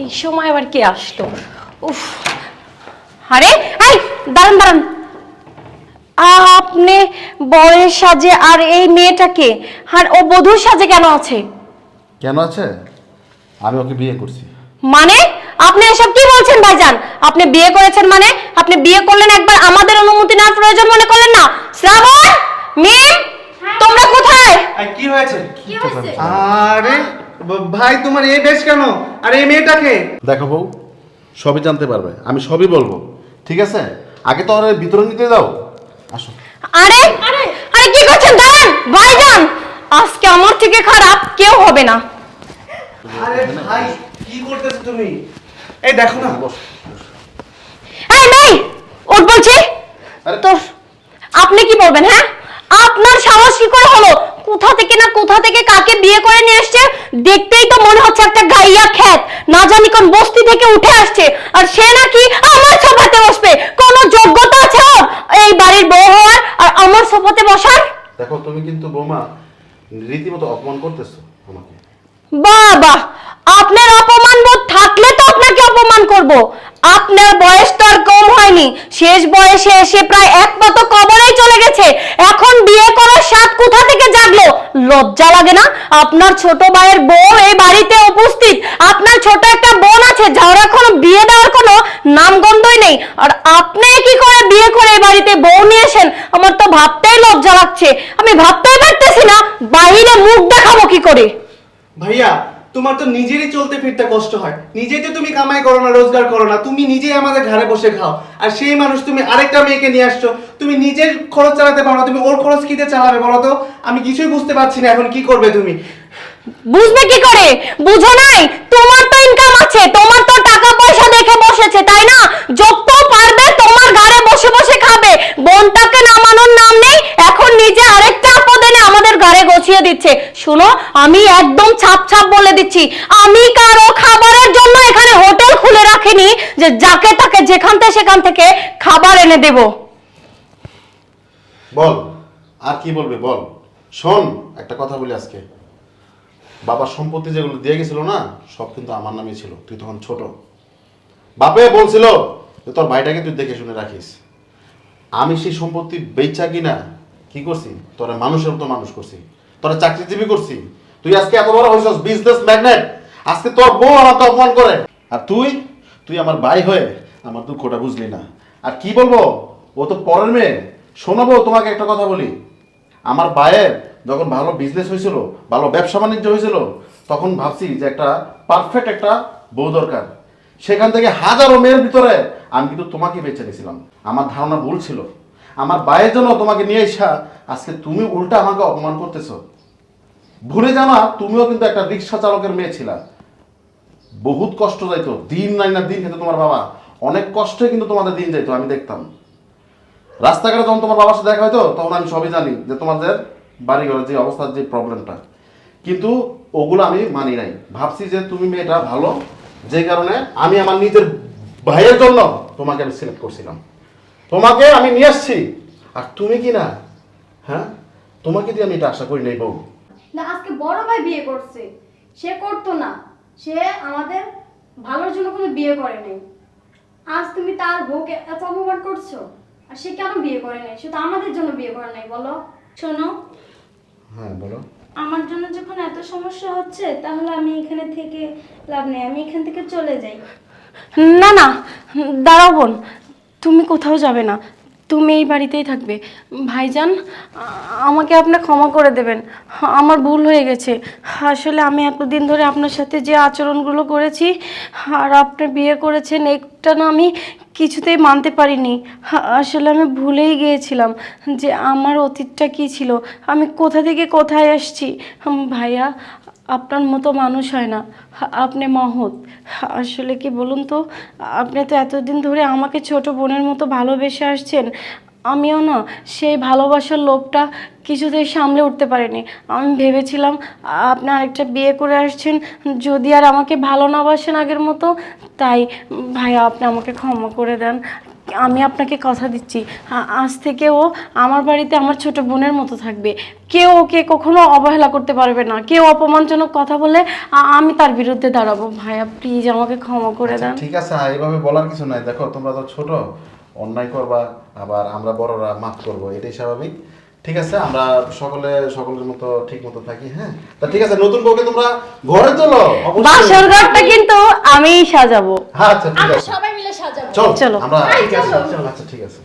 এই সময় আবার কে আসলো উফ। আরে এই দাঁড়ান দাঁড়ান। আপনি বরের সাজে আর এই মেয়েটাকে আর ও বধূর সাজে কেন আছে? কেন আছে? আমি ওকে বিয়ে করছি। মানে? আপনি এসব কি বলছেন ভাইজান? আপনি বিয়ে করেছেন মানে? আপনি বিয়ে করলেন একবার আমাদের অনুমতি নেওয়ার প্রয়োজন মনে করলেন না? শ্রাবণ মিম তোমরা কোথায়? আর কি হয়েছে? কি হয়েছে? আরে ভাই তোমার এই বেশ কেন? আর এই মেয়েটাকে? দেখো বউ সবই জানতে পারবে। আমি সবই বলব। ঠিক আছে? আগে তো ওর ভিতরে নিতে দাও। আসো। আরে আরে আরে কি করছেন? দাঁড়ান ভাইজান আজকে আমার থেকে খারাপ কেউ হবে না। আরে ভাই কি করতেছো তুমি? এই দেখো না। বস। এই মেয়ে ওট বলছি। আরে তো আপনি কি বলবেন হ্যাঁ আপনার সাহস কি করে হলো কোথা থেকে না কোথা থেকে কাকে বিয়ে করে নিয়ে এসছে দেখতেই তো মনে হচ্ছে একটা গাইয়া খ্যাত। না জানি কোন বস্তি থেকে উঠে আসছে। আর সে নাকি আমার সোফাতে বসবে। কোন যোগ্যতা আছে ওর? এই বাড়ির বউ হওয়ার আর আমার সোফাতে বসার? দেখো তুমি কিন্তু বৌমা রীতিমতো অপমান করতেছো আমাকে। বাবা আপনার অপমান বোধ থাকলে তো আপনাকে অপমান করব। আপনার বয়স তো আর কম হয়নি। শেষ বয়সে এসে প্রায় এক মতো কবরেই চলে গেছে। এখন বিয়ে করার স্বাদ কোথা থেকে জাগলো? লজ্জা লাগে না? আপনার ছোট ভাইয়ের বউ এই বাড়িতে উপস্থিত। আপনার ছোট একটা বোন আছে, যার এখনও বিয়ে দেওয়ার কোনো নামগন্ধই নেই। আর আপনি কি করে বিয়ে করে এই বাড়িতে বউ নিয়ে এসেন? আমার তো ভাবতেই লজ্জা লাগছে। আমি ভাবতেই পারতেছি না, বাইরে মুখ দেখাবো কি করে? ভাইয়া তোমার তো নিজেরই চলতে ফিরতে কষ্ট হয়। নিজেই তো তুমি কামাই করো না, রোজগার করো না, তুমি নিজেই আমাদের ঘরে বসে খাও। আর সেই মানুষ, তুমি আরেকটা মেয়েকে নিয়ে আসছো, তুমি নিজের খরচ চালাতে পারো না, তুমি ওর খরচ কিতে চালাবে বলো তো? আমি কিছুই বুঝতে পারছি না এখন কি করবে তুমি। বুঝবে কি করে? বুঝো নাই? তোমার তো ইনকাম আছে তোমার তো টাকা পয়সা দেখে বসেছে তাই না যত পারবে তোমার ঘরে বসে বসে খাবে বোনটাকে নামানোর নাম নেই এখন নিজে আরেকটা আপদ এনে আমাদের ঘরে গছিয়ে দিচ্ছে। শুনো, আমি একদম ছাপ ছাপ বলে দিচ্ছি। আমি কারও খাবারের জন্য এখানে হোটেল খুলে রাখিনি যে যাকে তাকে যেখান থেকে সেখান থেকে খাবার এনে দেবো। বল, আর কি বলবে বল? শোন, একটা কথা বলি আজকে। বাবার সম্পত্তি যেগুলো দিয়ে গেছিল না, সব কিন্তু আমার নামে ছিল। তুই তখন ছোট। বাপে বলছিল যে তোর ভাইটাকে তুই দেখে শুনে রাখিস। আমি সেই সম্পত্তি বেচা কিনা, কি করছি? তোরা মানুষের মতো মানুষ করছি। তোরা চাকরিজীবী করছি। তুই আজকে এত বড় হয়েছিস বিজনেস ম্যাগনেট আজকে তোর বউ আমাকে অপমান করে। আর তুই? তুই আমার ভাই হয়ে আমার দুঃখটা বুঝলি না। আর কি বলব? ও তো পরের মেয়ে। শোনাবো, তোমাকে একটা কথা বলি। আমার ভাইয়ের যখন ভালো বিজনেস হয়েছিল, ভালো ব্যবসা বাণিজ্য হয়েছিল, তখন ভাবছি যে একটা পারফেক্ট একটা বউ দরকার। সেখান থেকে হাজারো মেয়ের ভিতরে আমি কিন্তু তোমাকে বেছে নিয়েছিলাম আমার ধারণা ভুল ছিল। আমার ভাইয়ের জন্য তোমাকে নিয়ে এসা আজকে তুমি উল্টা আমাকে অপমান করতেছো। ভুলে জানা তুমিও কিন্তু একটা রিক্সা চালকের মেয়ে ছিলা। বহুত কষ্ট যাইতো। দিন নাই না দিন খেতে তোমার বাবা। অনেক কষ্টে কিন্তু তোমাদের দিন যাইতো, আমি দেখতাম। রাস্তাঘাটে যখন তোমার বাবার সাথে দেখা হয়তো তখন আমি সবই জানি যে তোমাদের বাড়ি ঘরের যে অবস্থার যে প্রবলেমটা কিন্তু ওগুলো আমি মানি নাই। ভাবছি যে তুমি মেয়েটা ভালো, যে কারণে আমি আমার নিজের ভাইয়ের জন্য তোমাকে আমি সিলেক্ট করছিলাম। তোমাকে আমি নিয়ে আসছি। আর তুমি কি না? হ্যাঁ? তোমাকে দিয়ে আমি এটা আশা করি নেই বউ। না আজকে বড় ভাই বিয়ে করছে। সে করতো না। সে আমাদের ভালোর জন্য কোনো বিয়ে করে নাই। আজ তুমি তার বউকে এত অপমান করছ আর সে কেন বিয়ে করে নাই? সে তো আমাদের জন্য বিয়ে করে নাই বলো। শোনো। হ্যাঁ বলো। আমার জন্য যখন এত সমস্যা হচ্ছে তাহলে আমি এখানে থেকে লাভ নেই। আমি এখান থেকে চলে যাই। না না দাঁড়াও বোন। তুমি কোথাও যাবে না। তুমি এই বাড়িতেই থাকবে। ভাইজান, আমাকে আপনি ক্ষমা করে দেবেন। আমার ভুল হয়ে গেছে। আসলে আমি এতদিন ধরে আপনার সাথে যে আচরণগুলো করেছি, আর আপনি বিয়ে করেছেন এটা না আমি কিছুতেই মানতে পারিনি। আসলে আমি ভুলেই গিয়েছিলাম যে আমার অতীতটা কী ছিল? আমি কোথা থেকে কোথায় আসছি? ভাইয়া আপনার মতো মানুষ হয় না। আপনি মহৎ। আসলে কি বলুন তো, আপনি তো এতদিন ধরে আমাকে ছোট বোনের মতো ভালোবেসে আসছেন। আমিও না সেই ভালোবাসার লোভটা কিছুতেই সামলে উঠতে পারিনি। আমি ভেবেছিলাম, আপনি আরেকটা বিয়ে করে আসছেন, যদি আর আমাকে ভালো না বাসেন আগের মতো, তাই ভাইয়া আপনি আমাকে ক্ষমা করে দেন। আমি আপনাকে কথা দিচ্ছি। আজ থেকে ও আমার বাড়িতে আমার ছোট বোনের মতো থাকবে। কেউ ওকে কখনো অবহেলা করতে পারবে না। কেউ অপমানজনক কথা বলে আমি তার বিরুদ্ধে দাঁড়াবো। ভাইয়া প্লিজ আমাকে ক্ষমা করে আচ্ছা, দেন। ঠিক আছে এইভাবে বলার কিছু নাই। দেখো তোমরা তো ছোট অন্যায় করবা আবার আমরা বড়রা মাফ করব এটাই স্বাভাবিক। ঠিক আছে আমরা সকলে সকলের মতো ঠিক মতো থাকি হ্যাঁ তা ঠিক আছে নতুন বউকে তোমরা ঘরে তোলো। বাসর ঘরটা কিন্তু আমি সাজাবো হ্যাঁ আচ্ছা ঠিক আছে সবাই মিলে সাজাবো চল চলো। আমরা ঠিক আছে চলো। আচ্ছা ঠিক আছে